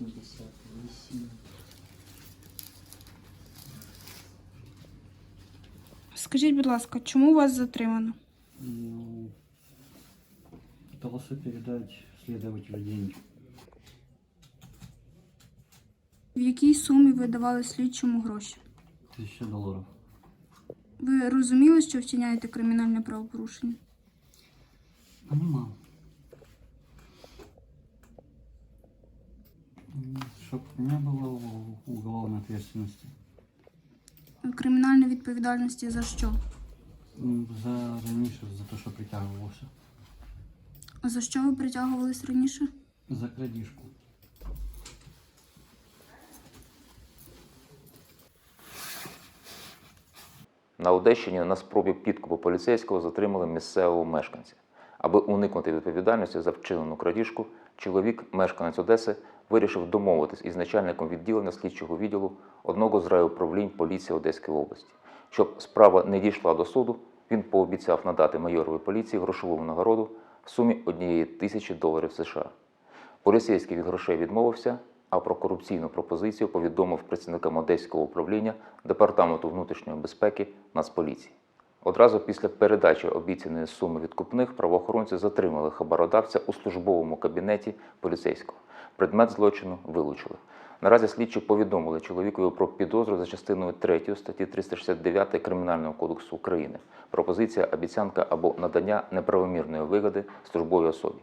88. Скажіть, будь ласка, чому вас затримано? Ну, пытался передать следователю деньги. В якій сумі ви давали слідчому гроші? Тысяча долларов. Ви розуміли, що вчиняєте кримінальне правопорушення? Понимал. Чтоб не было у- уголовной ответственности. Кримінальної відповідальності за що? За раньше, за то, что притягивался. За що ви притягувались раніше? За крадишку. На Одещині на спробі підкупу поліцейського затримали місцевого мешканця. Аби уникнути відповідальності за вчинену крадіжку, чоловік, мешканець Одеси, вирішив домовитись із начальником відділення слідчого відділу одного з райуправлінь поліції Одеської області. Щоб справа не дійшла до суду, він пообіцяв надати майорові поліції грошову нагороду в сумі однієї тисячі доларів США. Поліцейський від грошей відмовився, а про корупційну пропозицію повідомив працівникам Одеського управління Департаменту внутрішньої безпеки Нацполіції. Одразу після передачі обіцяної суми відкупних правоохоронці затримали хабародавця у службовому кабінеті поліцейського. Предмет злочину вилучили. Наразі слідчі повідомили чоловікові про підозру за частиною 3 статті 369 Кримінального кодексу України. Пропозиція, обіцянка або надання неправомірної вигоди службовій особі.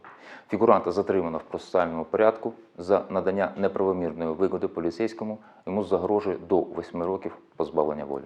Фігуранта затримано в процесуальному порядку за надання неправомірної вигоди поліцейському. Йому загрожує до 8 років позбавлення волі.